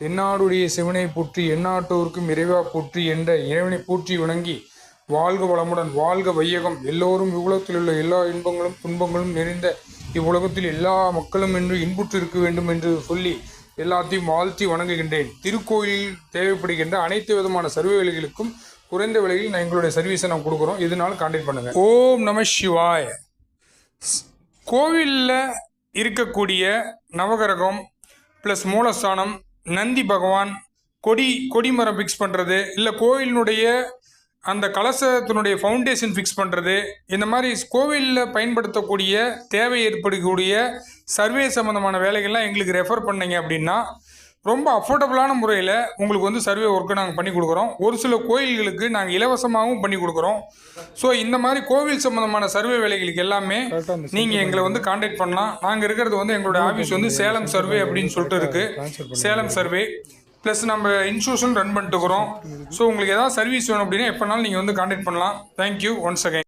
தென்னாடுடைய சிவனை போற்றி எந்நாட்டோருக்கும் இறைவா போற்றி என்ற இறைவனை போற்றி வணங்கி வாழ்க வளமுடன் வாழ்க வையகம். எல்லோரும் இவ்வுலகத்தில் உள்ள எல்லா இன்பங்களும் துன்பங்களும் நிறைந்த இவ்வுலகத்தில் எல்லா மக்களும் என்று இன்புற்று இருக்க வேண்டும் என்று சொல்லி எல்லாத்தையும் வாழ்த்தி வணங்குகின்றேன். திருக்கோயிலில் தேவைப்படுகின்ற அனைத்து விதமான சர்வேகளுக்கும் குறைந்த விலையில் நான் எங்களுடைய சர்வீஸை நான் கொடுக்குறோம். இதனால கான்டாக்ட் பண்ணுங்கள் ஓம் நம சிவாய. கோவிலில் இருக்கக்கூடிய நவகரகம் ப்ளஸ் மூலஸ்தானம் நந்தி பகவான் கொடி கொடிமரம் ஃபிக்ஸ் பண்ணுறது இல்லை கோவிலினுடைய அந்த கலசத்தினுடைய ஃபவுண்டேஷன் ஃபிக்ஸ் பண்ணுறது இந்த மாதிரி கோவிலில் பயன்படுத்தக்கூடிய தேவை ஏற்படக்கூடிய சர்வே சம்மந்தமான வேலைகள்லாம் எங்களுக்கு ரெஃபர் பண்ணிங்க அப்படின்னா ரொம்ப அஃபோர்டபுளான முறையில் உங்களுக்கு வந்து சர்வே ஒர்க்கை நாங்கள் பண்ணி கொடுக்குறோம். ஒரு சில கோயில்களுக்கு நாங்கள் இலவசமாகவும் பண்ணி கொடுக்குறோம். ஸோ இந்த மாதிரி கோவில் சம்மந்தமான சர்வே வேலைகளுக்கு எல்லாமே நீங்கள் எங்களை வந்து காண்டாக்ட் பண்ணலாம். நாங்கள் இருக்கிறது வந்து எங்களோட ஆஃபீஸ் வந்து சேலம் சர்வே அப்படின்னு சொல்லிட்டு இருக்குது சேலம் சர்வே ப்ளஸ் நம்ம இன்சூரன்ஸும் ரன் பண்ணிட்டுக்கிறோம் ஸோ உங்களுக்கு ஏதாவது சர்வீஸ் வேணும் அப்படின்னா எப்போனாலும் நீங்கள் வந்து காண்டாக்ட் பண்ணலாம். Thank you once again